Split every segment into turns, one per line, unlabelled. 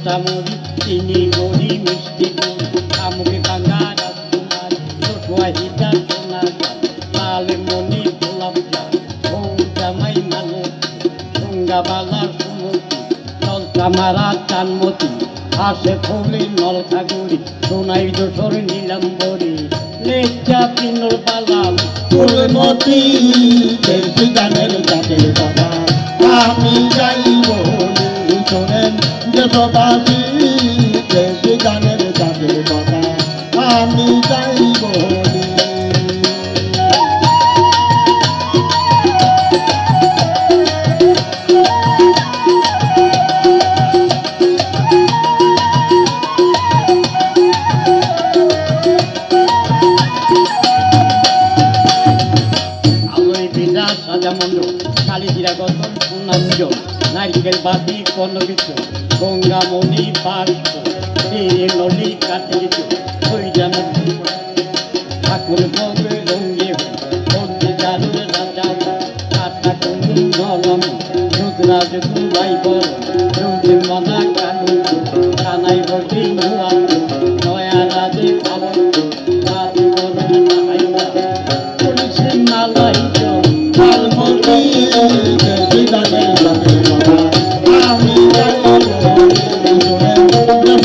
কাঁচামরি চিনি, বড়ি, মিষ্টি। আমুকে ভাঙা রাজকুমার ছোটুয়া লেজা পিনর বালাম
ফুলমতি গানের গানের কথা আমি বলি শোনেন দেশবাসী দেশি গানের গানের কথা আমি
ভিজা সাজা মন্ডল পূর্ণাঞ্জ নারিকেল বাতি কর্ণবিত গঙ্গা মণি পার্শ্ব তীরে নলি কাটিত ওই ঠাকুর চারুর রাজা। কাটা কুন্দু নলম রুদ্রাজ বল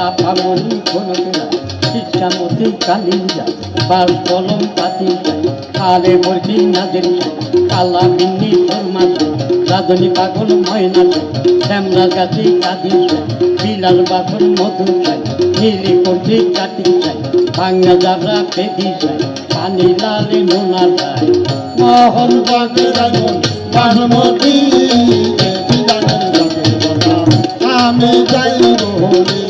চাপা মনি কোনো তোলা শিক্ষামতি কালি যায় বাল কলম পাতি যায় কালে বর্তি নাদের কালা বিন্নি শর্মা রাধনি পাগল ময়না শ্যামলা গাছি কাঁদি যায়। বিলাল বাখন মধু চাই নীলি করছি কাটি চাই ভাঙ্গা যাবরা পেদি যায়, পানি লালে নোনা যায়। মোহন
বাগে গাজন বাসমতি আমি বলি শোনেন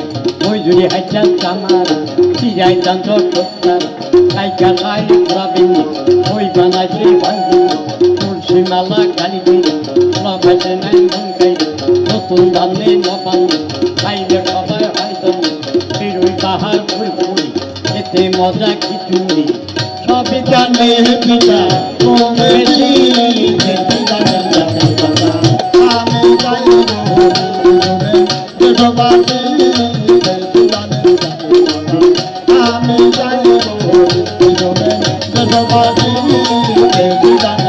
জুড়ে হাইচাল চামার সিরাই দান্ত টোটার খাইকা খাই পুরা ওই বানাইছে ভাঙ্গি, তুলসী মালা কালি দিয়ে সবাইছে নাই মন নতুন ধানে নপান খাইলে সবাই দম ফিরুই পাহাড় ফুল ফুলি এতে মজা কিছু নেই সবই জানে
পিতা কমেছি আমি গাইব বলি কথা আমি